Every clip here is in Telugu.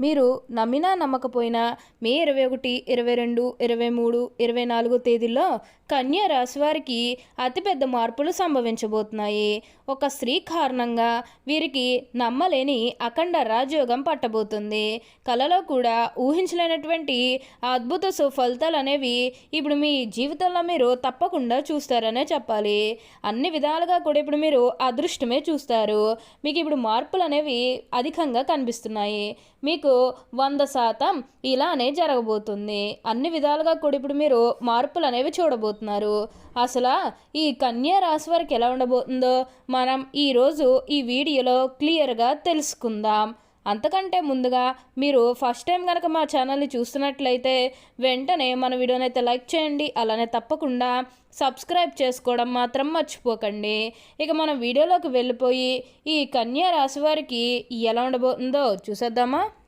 మీరు నమ్మినా నమ్మకపోయినా మే ఇరవై ఒకటి ఇరవై రెండు ఇరవై మూడు ఇరవై నాలుగు తేదీల్లో కన్యా రాశి వారికి అతిపెద్ద మార్పులు సంభవించబోతున్నాయి. ఒక స్త్రీ కారణంగా వీరికి నమ్మలేని అఖండ రాజయోగం పట్టబోతుంది. కలలో కూడా ఊహించలేనటువంటి అద్భుత సుఫలితాలు అనేవి ఇప్పుడు మీ జీవితంలో మీరు తప్పకుండా చూస్తారనే చెప్పాలి. అన్ని విధాలుగా కూడా ఇప్పుడు మీరు అదృష్టమే చూస్తారు. మీకు ఇప్పుడు మార్పులు అనేవి అధికంగా కనిపిస్తున్నాయి. మీకు వంద శాతం ఇలానే జరగబోతుంది. అన్ని విధాలుగా కూడా ఇప్పుడు మీరు మార్పులు అనేవి చూడబోతున్నారు. అసలు ఈ కన్యా రాశి వారికి ఎలా ఉండబోతుందో మనం ఈరోజు ఈ వీడియోలో క్లియర్గా తెలుసుకుందాం. అంతకంటే ముందుగా మీరు ఫస్ట్ టైం కనుక మా ఛానల్ని చూస్తున్నట్లయితే వెంటనే మన వీడియోని అయితే లైక్ చేయండి అలానే తప్పకుండా సబ్స్క్రైబ్ చేసుకోవడం మాత్రం మర్చిపోకండి. ఇక మనం వీడియోలోకి వెళ్ళిపోయి ఈ కన్యా రాశి వారికి ఎలా ఉండబోతుందో చూసేద్దామా?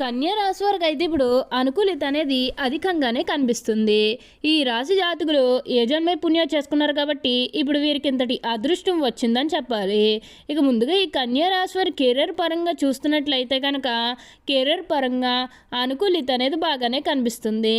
కన్యా రాశి వారికి అయితే ఇప్పుడు అనుకూలిత అనేది అధికంగానే కనిపిస్తుంది. ఈ రాశి జాతకులు ఏ జన్మే పుణ్యం చేసుకున్నారు కాబట్టి ఇప్పుడు వీరికి ఇంతటి అదృష్టం వచ్చిందని చెప్పాలి. ఇక ముందుగా ఈ కన్యా రాశి వారి కెరీర్ పరంగా చూస్తున్నట్లయితే కనుక కెరీర్ పరంగా అనుకూలిత అనేది బాగానే కనిపిస్తుంది.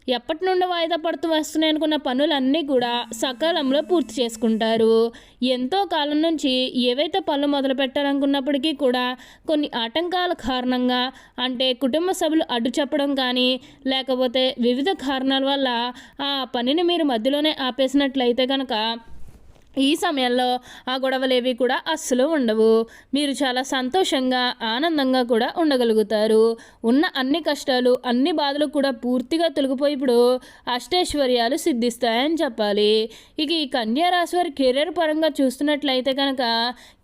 ఎప్పటి నుండి వాయిదా పడుతూ వస్తున్నాయి అనుకున్న పనులన్నీ కూడా సకాలంలో పూర్తి చేసుకుంటారు. ఎంతో కాలం నుంచి ఏవైతే పనులు మొదలు పెట్టాలనుకున్నప్పటికీ కూడా కొన్ని ఆటంకాల కారణంగా అంటే కుటుంబ సభ్యులు అడ్డు చెప్పడం కానీ లేకపోతే వివిధ కారణాల వల్ల ఆ పనిని మీరు మధ్యలోనే ఆపేసినట్లయితే కనుక ఈ సమయంలో ఆ గొడవలేవి కూడా అస్సలు ఉండవు. మీరు చాలా సంతోషంగా ఆనందంగా కూడా ఉండగలుగుతారు. ఉన్న అన్ని కష్టాలు అన్ని బాధలు కూడా పూర్తిగా తొలగిపోయి ఇప్పుడు అష్టైశ్వర్యాలు సిద్ధిస్తాయని చెప్పాలి. ఇక ఈ కన్యా రాశి వారి కెరీర్ పరంగా చూస్తున్నట్లయితే కనుక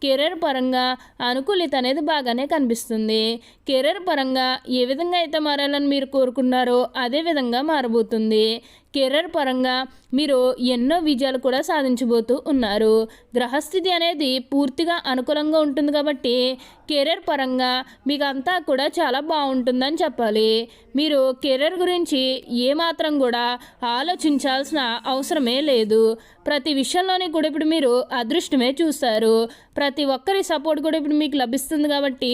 కెరీర్ పరంగా అనుకూలిత అనేది బాగానే కనిపిస్తుంది. కెరీర్ పరంగా ఏ విధంగా అయితే మారాలని మీరు కోరుకున్నారో అదే విధంగా మారబోతుంది. కెరీర్ పరంగా మీరు ఎన్నో విజయాలు కూడా సాధించబోతూ ఉన్నారు. గ్రహస్థితి అనేది పూర్తిగా అనుకూలంగా ఉంటుంది కాబట్టి కెరీర్ పరంగా మీకు అంతా కూడా చాలా బాగుంటుందని చెప్పాలి. మీరు కెరీర్ గురించి ఏమాత్రం కూడా ఆలోచించాల్సిన అవసరమే లేదు. ప్రతి విషయంలోనే కూడా ఇప్పుడు మీరు అదృష్టమే చూస్తారు. ప్రతి ఒక్కరి సపోర్ట్ కూడా ఇప్పుడు మీకు లభిస్తుంది కాబట్టి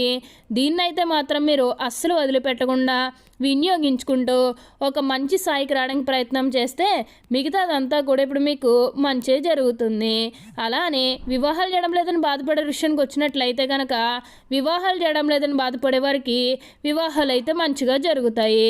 దీన్నైతే మాత్రం మీరు అస్సలు వదిలిపెట్టకుండా వినియోగించుకుంటూ ఒక మంచి స్థాయికి రావడానికి ప్రయత్నం చేస్తే మిగతాదంతా కూడా ఇప్పుడు మీకు మంచే జరుగుతుంది. అలానే వివాహాలు చేయడం లేదని బాధపడే విషయానికి వచ్చినట్లయితే కనుక వివాహాలు చేయడం లేదని బాధపడే వారికి వివాహాలు అయితే మంచిగా జరుగుతాయి.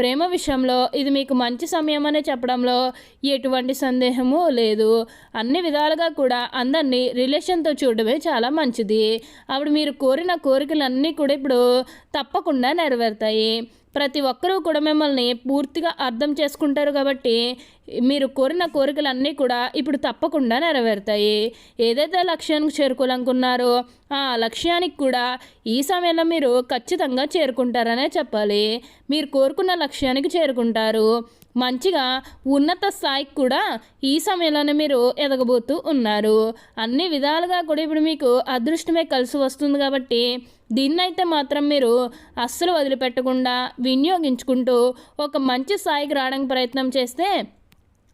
ప్రేమ విషయంలో ఇది మీకు మంచి సమయం అనే చెప్పడంలో ఎటువంటి సందేహము లేదు. అన్ని విధాలుగా కూడా అందరినీ రిలేషన్తో చూడడమే చాలా మంచిది. అప్పుడు మీరు కోరిన కోరికలన్నీ కూడా ఇప్పుడు తప్పకుండా నెరవేరుతాయి. ప్రతి ఒక్కరూ కూడా మిమ్మల్ని పూర్తిగా అర్థం చేసుకుంటారు కాబట్టి మీరు కోరిన కోరికలన్నీ కూడా ఇప్పుడు తప్పకుండా నెరవేరుతాయి. ఏదైతే లక్ష్యానికి చేరుకోవాలనుకున్నారో ఆ లక్ష్యానికి కూడా ఈ సమయంలో మీరు ఖచ్చితంగా చేరుకుంటారనే చెప్పాలి. మీరు కోరుకున్న లక్ష్యానికి చేరుకుంటారు. మంచిగా ఉన్నత స్థాయికి కూడా ఈ సమయంలోనే మీరు ఎదగబోతూ ఉన్నారు. అన్ని విధాలుగా కూడా ఇప్పుడు మీకు అదృష్టమే కలిసి వస్తుంది కాబట్టి దీన్నైతే మాత్రం మీరు అస్సలు వదిలిపెట్టకుండా వినియోగించుకుంటూ ఒక మంచి స్థాయికి రావడానికి ప్రయత్నం చేస్తే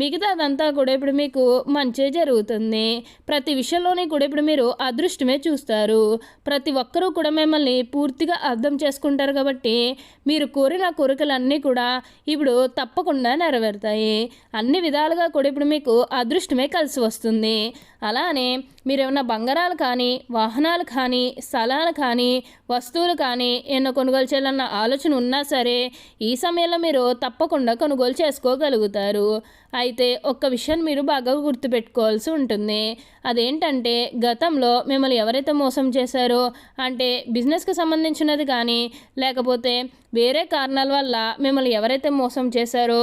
మిగతా అదంతా కూడా ఇప్పుడు మీకు మంచి జరుగుతుంది. ప్రతి విషయంలోనే కూడా ఇప్పుడు మీరు అదృష్టమే చూస్తారు. ప్రతి ఒక్కరూ కూడా మిమ్మల్ని పూర్తిగా అర్థం చేసుకుంటారు కాబట్టి మీరు కోరిన కోరికలన్నీ కూడా ఇప్పుడు తప్పకుండా నెరవేరుతాయి. అన్ని విధాలుగా కూడా ఇప్పుడు మీకు అదృష్టమే కలిసి వస్తుంది. అలానే మీరు ఏమైనా బంగారాలు కానీ వాహనాలు కానీ స్థలాలు కానీ వస్తువులు కానీ ఎన్నో కొనుగోలు చేయాలన్న ఆలోచన ఉన్నా సరే ఈ సమయంలో మీరు తప్పకుండా కొనుగోలు చేసుకోగలుగుతారు. అయితే ఒక్క విషయాన్ని మీరు బాగా గుర్తుపెట్టుకోవాల్సి ఉంటుంది. అదేంటంటే గతంలో మిమ్మల్ని ఎవరైతే మోసం చేశారో అంటే బిజినెస్కి సంబంధించినది కానీ లేకపోతే వేరే కారణాల వల్ల మిమ్మల్ని ఎవరైతే మోసం చేశారో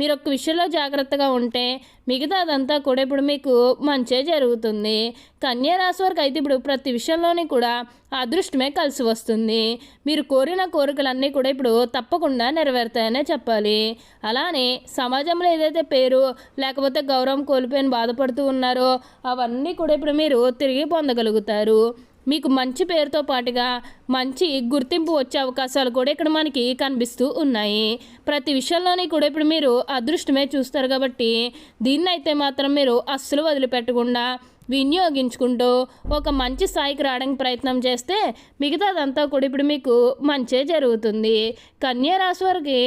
మీరు ఒక విషయంలో జాగ్రత్తగా ఉంటే మిగతా అదంతా కూడా ఇప్పుడు మీకు మంచే జరుగుతుంది. కన్యా రాశి వారికి అయితే ఇప్పుడు ప్రతి విషయంలోని కూడా అదృష్టమే కలిసి వస్తుంది. మీరు కోరిన కోరికలన్నీ కూడా ఇప్పుడు తప్పకుండా నెరవేరుతాయనే చెప్పాలి. అలానే సమాజంలో ఏదైతే పేరు లేకపోతే గౌరవం కోల్పోయిన బాధపడుతూ ఉన్నారో అవన్నీ కూడా ఇప్పుడు మీరు తిరిగి పొందగలుగుతారు. మీకు మంచి పేరుతో పాటుగా మంచి గుర్తింపు వచ్చే అవకాశాలు కూడా ఇక్కడ మనకి కనిపిస్తూ ఉన్నాయి. ప్రతి విషయంలోని కూడా ఇప్పుడు మీరు అదృష్టమే చూస్తారు కాబట్టి దీన్నైతే మాత్రం మీరు అస్సలు వదిలిపెట్టకుండా వినియోగించుకుంటూ ఒక మంచి స్థాయికి రావడానికి ప్రయత్నం చేస్తే మిగతాదంతా కూడా ఇప్పుడు మీకు మంచే జరుగుతుంది. కన్యా రాశి వారికి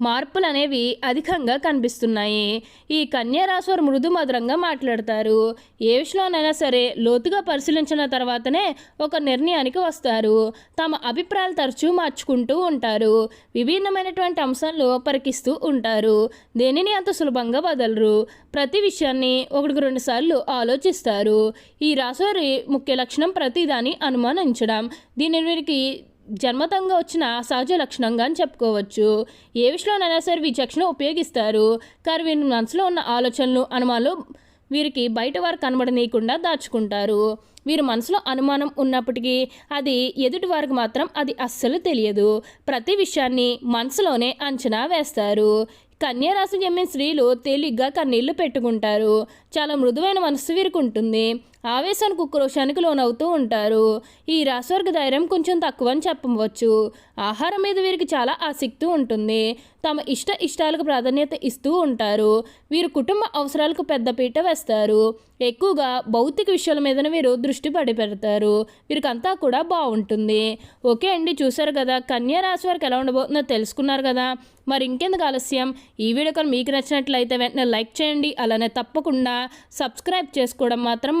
మార్పులు అనేవి అధికంగా కనిపిస్తున్నాయి. ఈ కన్యారాశివారు మృదు మధురంగా మాట్లాడతారు. ఏ విషయంలోనైనా సరే లోతుగా పరిశీలించిన తర్వాతనే ఒక నిర్ణయానికి వస్తారు. తమ అభిప్రాయాలు తరచూ మార్చుకుంటూ ఉంటారు. విభిన్నమైనటువంటి అంశాలను పరికిస్తూ ఉంటారు. దేనిని అంత సులభంగా వదలరు. ప్రతి విషయాన్ని ఒకటికి రెండు సార్లు ఆలోచిస్తారు. ఈ రాశివారి ముఖ్య లక్షణం ప్రతిదాని అనుమానించడం. దీని వీరికి జన్మతంగా వచ్చిన సహజ లక్షణంగా అని చెప్పుకోవచ్చు. ఏ విషయంలోనైనా సరే విచక్షణ ఉపయోగిస్తారు. కానీ వీరి మనసులో ఉన్న ఆలోచనలు అనుమానాలు వీరికి బయట వారు కనబడనీయకుండా దాచుకుంటారు. వీరి మనసులో అనుమానం ఉన్నప్పటికీ అది ఎదుటి వారికి మాత్రం అది అస్సలు తెలియదు. ప్రతి విషయాన్ని మనసులోనే అంచనా వేస్తారు. కన్యారాశి జమ్మిన స్త్రీలు తేలిగ్గా కన్నీళ్ళు పెట్టుకుంటారు. చాలా మృదువైన మనసు వీరికి ఉంటుంది. ఆవేశానికి ఉక్రోషానికి లోనవుతూ ఉంటారు. ఈ రాశివారికి ధైర్యం కొంచెం తక్కువ అని చెప్పవచ్చు. ఆహారం మీద వీరికి చాలా ఆసక్తి ఉంటుంది. తమ ఇష్ట ఇష్టాలకు ప్రాధాన్యత ఇస్తూ ఉంటారు. వీరు కుటుంబ అవసరాలకు పెద్దపీట వేస్తారు. ఎక్కువగా భౌతిక విషయాల మీద వీరు దృష్టి పడి పెడతారు వీరికంతా కూడా బాగుంటుంది. ఓకే అండి చూసారు కదా. కన్యా రాశి వారికి ఎలా ఉండబోతుందో తెలుసుకున్నారు కదా. మరి ఇంకెందుకు ఆలస్యం? ఈ వీడియో మీకు నచ్చినట్లయితే వెంటనే లైక్ చేయండి. అలానే తప్పకుండా సబ్స్క్రైబ్ చేసుకోవడం మాత్రం